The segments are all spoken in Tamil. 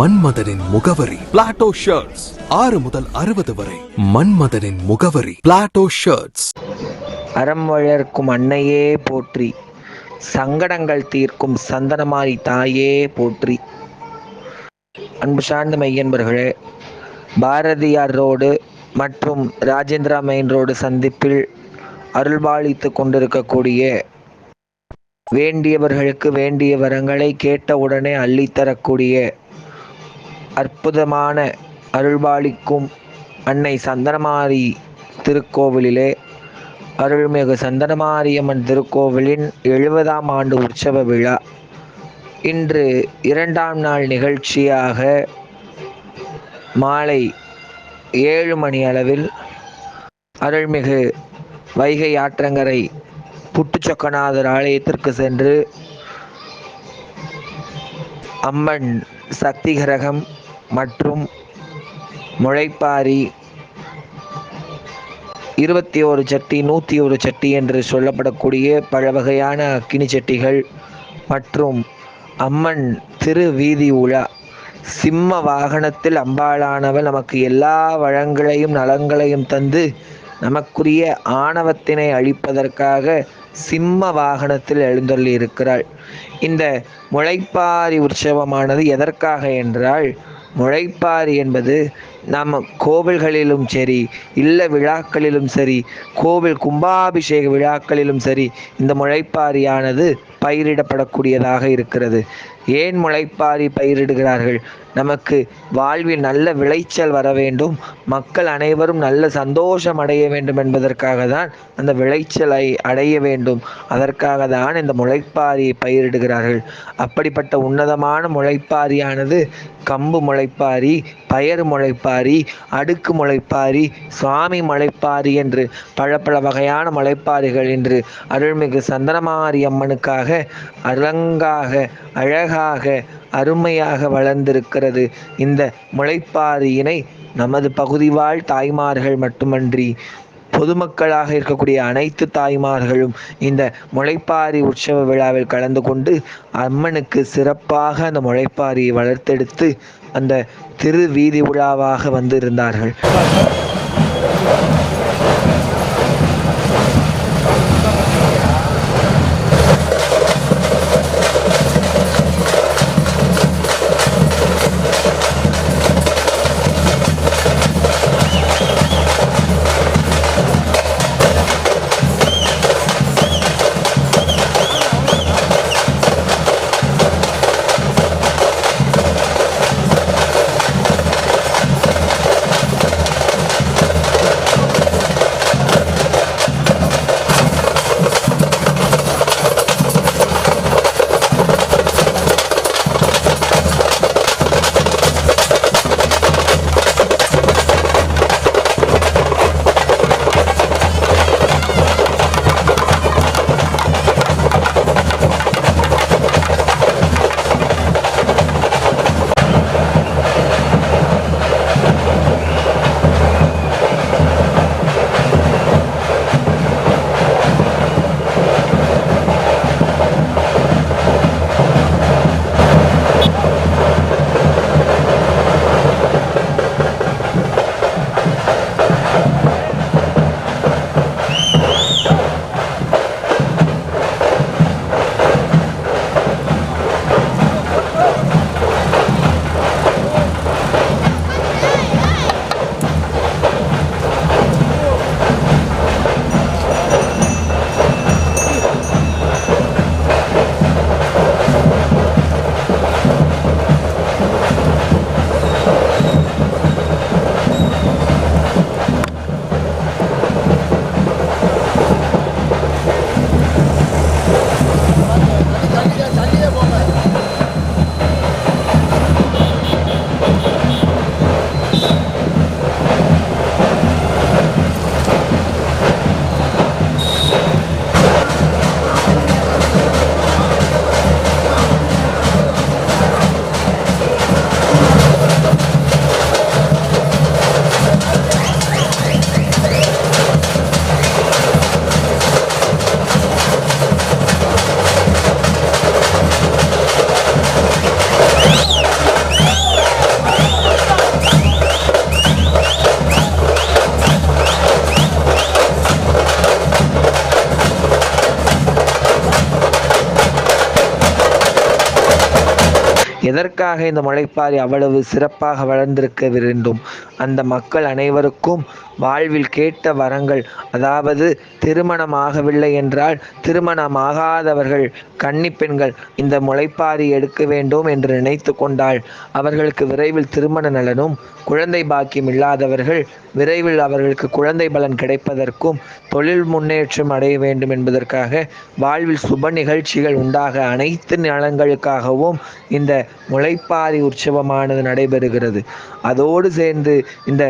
மன்மதனின் முகவரி. பிளாட்டோ ஷர்ட்ஸ் ஆறு முதல் அறுபது வரை மன்மதனின் முகவரி. பிளாட்டோ ஷர்ட்ஸ் அறம் வளர்க்கும் அன்னையே போற்றி. சங்கடங்கள் தீர்க்கும் சந்தனமாரி தாயே போற்றி. அன்பு சார்ந்த மையன்பர்களே பாரதியார் ரோடு மற்றும் ராஜேந்திரா மெயின் ரோடு சந்திப்பில் அருள்பாலித்து கொண்டிருக்கக்கூடிய வேண்டியவர்களுக்கு வேண்டிய வரங்களை கேட்டவுடனே அள்ளித்தரக்கூடிய அற்புதமான அருள்பாலிக்கும் அன்னை சந்தனமாரி திருக்கோவிலிலே அருள்மிகு சந்தனமாரியம்மன் திருக்கோவிலின் எழுபதாம் ஆண்டு உற்சவ விழா. இன்று இரண்டாம் நாள் நிகழ்ச்சியாக மாலை ஏழு மணி அளவில் அருள்மிகு வைகை ஆற்றங்கரை புட்டுச்சொக்கநாதர் ஆலயத்திற்கு சென்று அம்மன் சக்தி கிரகம் மற்றும் முளைப்பாரி இருபத்தி ஒரு சட்டி நூற்றி ஒரு சட்டி என்று சொல்லப்படக்கூடிய பல வகையான அக்கினி சட்டிகள் மற்றும் அம்மன் திரு வீதி உலா. சிம்ம வாகனத்தில் அம்பாளானவள் நமக்கு எல்லா வளங்களையும் நலங்களையும் தந்து நமக்குரிய ஆணவத்தினை அழிப்பதற்காக சிம்ம வாகனத்தில் எழுந்தள்ளி இருக்கிறாள் இந்த முளைப்பாரி உற்சவமானது எதற்காக என்றால் முளைப்பாரி என்பது நம்ம கோவில்களிலும் சரி இல்ல விழாக்களிலும் சரி கோவில் கும்பாபிஷேக விழாக்களிலும் சரி இந்த முளைப்பாரியானது பயிரிடப்படக்கூடியதாக இருக்கிறது. ஏன் முளைப்பாரி பயிரிடுகிறார்கள்? நமக்கு வாழ்வில் நல்ல விளைச்சல் வர வேண்டும். மக்கள் அனைவரும் நல்ல சந்தோஷம் அடைய வேண்டும் என்பதற்காக தான் அந்த விளைச்சலை அடைய வேண்டும். அதற்காக தான் இந்த முளைப்பாரியை பயிரிடுகிறார்கள். அப்படிப்பட்ட உன்னதமான முளைப்பாரியானது கம்பு முளைப்பாரி பயறு முளைப்பாரி அடுக்கு முளைப்பாரி சுவாமி முளைப்பாரி என்று பல பல வகையான முளைப்பாரிகள் என்று அருள்மிகு சந்தனமாரி அம்மனுக்காக அலங்காக அழகாக அருமையாக வளர்ந்திருக்கிறது. இந்த முளைப்பாரியினை நமது பகுதி வாழ் தாய்மார்கள் மட்டுமன்றி பொதுமக்களாக இருக்கக்கூடிய அனைத்து தாய்மார்களும் இந்த முளைப்பாரி உற்சவ விழாவில் கலந்து கொண்டு அம்மனுக்கு சிறப்பாக அந்த முளைப்பாரியை வளர்த்தெடுத்து அந்த திரு வீதி உலாவாக வந்திருந்தார்கள். எதற்காக இந்த முளைப்பாரி அவ்வளவு சிறப்பாக வளர்ந்திருக்க வேண்டும்? அந்த மக்கள் அனைவருக்கும் வாழ்வில் கேட்ட வரங்கள் அதாவது திருமணமாகவில்லை என்றால் திருமணமாகாதவர்கள் கன்னி பெண்கள் இந்த முளைப்பாரி எடுக்க வேண்டும் என்று நினைத்து கொண்டால் அவர்களுக்கு விரைவில் திருமண நலனும் குழந்தை பாக்கியம் இல்லாதவர்கள் விரைவில் அவர்களுக்கு குழந்தை பலன் கிடைப்பதற்கும் தொழில் முன்னேற்றம் அடைய வேண்டும் என்பதற்காக வாழ்வில் சுப நிகழ்ச்சிகள் உண்டாக அனைத்து நலங்களுக்காகவும் இந்த முளைப்பாரி உற்சவமானது நடைபெறுகிறது. அதோடு சேர்ந்து இந்த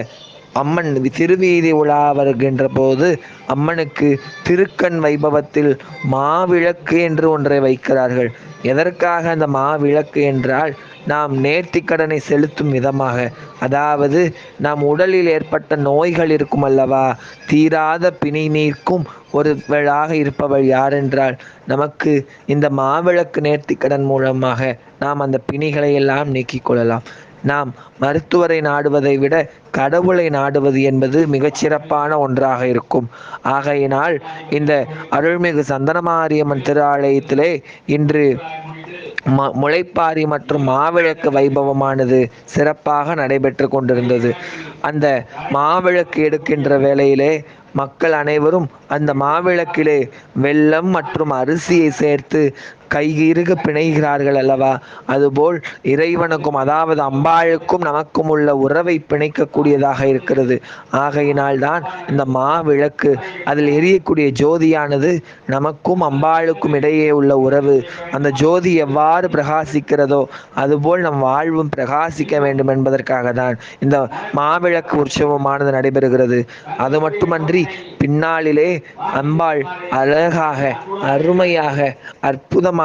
அம்மன் திருவீதி உலா வருகின்ற போது அம்மனுக்கு திருக்கண் வைபவத்தில் மாவிளக்கு என்று ஒன்றை வைக்கிறார்கள். எதற்காக அந்த மாவிளக்கு என்றால் நாம் நேர்த்திக்கடனை செலுத்தும் விதமாக. அதாவது நம் உடலில் ஏற்பட்ட நோய்கள் இருக்கும் அல்லவா? தீராத பிணி நீர்க்கும் ஒருவளாக இருப்பவள் யாரென்றால் நமக்கு இந்த மாவிளக்கு நேர்த்திக்கடன் மூலமாக நாம் அந்த பிணிகளை எல்லாம் நீக்கிக் கொள்ளலாம். நாம் மருத்துவரை நாடுவதை விட கடவுளை நாடுவது என்பது மிகச்சிறப்பான ஒன்றாக இருக்கும். ஆகையினால் இந்த அருள்மிகு சந்தனமாரியம்மன் திருஆலயத்திலே இன்று ம முளைப்பாரி மற்றும் மாவிளக்கு வைபவமானது சிறப்பாக நடைபெற்று கொண்டிருந்தது. அந்த மாவிளக்கு எடுக்கின்ற வேளையிலே மக்கள் அனைவரும் அந்த மாவிளக்கிலே வெல்லம் மற்றும் அரிசியை சேர்த்து கையிறுக பிணைகிறார்கள் அல்லவா? அதுபோல் இறைவனுக்கும் அதாவது அம்பாளுக்கும் நமக்கும் உள்ள உறவை பிணைக்கக்கூடியதாக இருக்கிறது. ஆகையினால் தான் இந்த மாவிளக்கு அதில் எரியக்கூடிய ஜோதியானது நமக்கும் அம்பாளுக்கும் இடையே உள்ள உறவு. அந்த ஜோதி எவ்வாறு பிரகாசிக்கிறதோ அதுபோல் நம் வாழ்வும் பிரகாசிக்க வேண்டும் என்பதற்காக தான் இந்த மாவிளக்கு உற்சவமானது நடைபெறுகிறது. அது மட்டுமன்றி பின்னாளிலே அம்பாள் அழகாக அருமையாக அற்புதமாக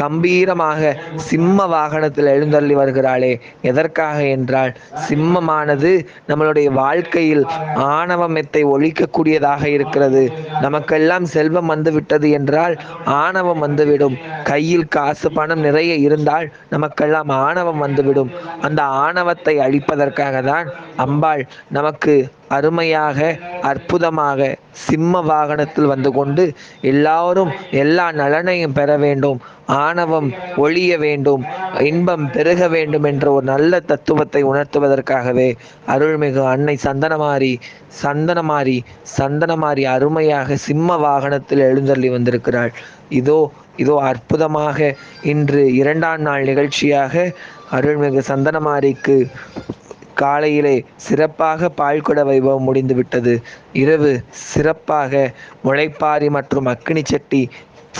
கம்பீரமாக சிம்ம வாகனத்தில் எழுந்தள்ளி வருகிறாளே. எதற்காக என்றால் சிம்மமானது நம்மளுடைய வாழ்க்கையில் ஆணவமெத்தை ஒழிக்கக்கூடியதாக இருக்கிறது. நமக்கெல்லாம் செல்வம் வந்து விட்டது என்றால் ஆணவம் வந்துவிடும். கையில் காசு பணம் நிறைய இருந்தால் நமக்கெல்லாம் ஆணவம் வந்துவிடும். அந்த ஆணவத்தை அழிப்பதற்காக தான் அம்பாள் நமக்கு அருமையாக அற்புதமாக சிம்ம வாகனத்தில் வந்து கொண்டு எல்லாரும் எல்லா நலனையும் பெற வேண்டும் ஆணவம் ஒழிய வேண்டும் இன்பம் பெருக வேண்டும் என்ற ஒரு நல்ல தத்துவத்தை உணர்த்துவதற்காகவே அருள்மிகு அன்னை சந்தனமாரி சந்தனமாரி சந்தனமாரி அருமையாக சிம்ம வாகனத்தில் எழுந்தள்ளி வந்திருக்கிறாள். இதோ இதோ அற்புதமாக இன்று இரண்டாம் நாள் நிகழ்ச்சியாக அருள்மிகு சந்தனமாரிக்கு காலையிலே சிறப்பாக பால்குட வைபவம் முடிந்துவிட்டது. இரவு சிறப்பாக முளைப்பாரி மற்றும் அக்கினி சட்டி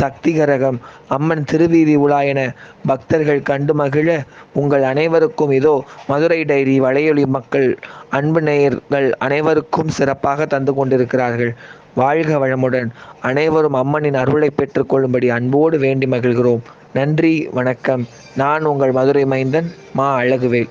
சக்திகரகம் அம்மன் திருவீதி உலா என பக்தர்கள் கண்டு மகிழ உங்கள் அனைவருக்கும் இதோ மதுரை டைரி வளையொலி மக்கள் அன்பு நேயர்கள் அனைவருக்கும் சிறப்பாக தந்து கொண்டிருக்கிறார்கள். வாழ்க வளமுடன். அனைவரும் அம்மனின் அருளை பெற்றுக்கொள்ளும்படி அன்போடு வேண்டி மகிழ்கிறோம். நன்றி வணக்கம். நான் உங்கள் மதுரை மைந்தன் மா அழகுவேல்.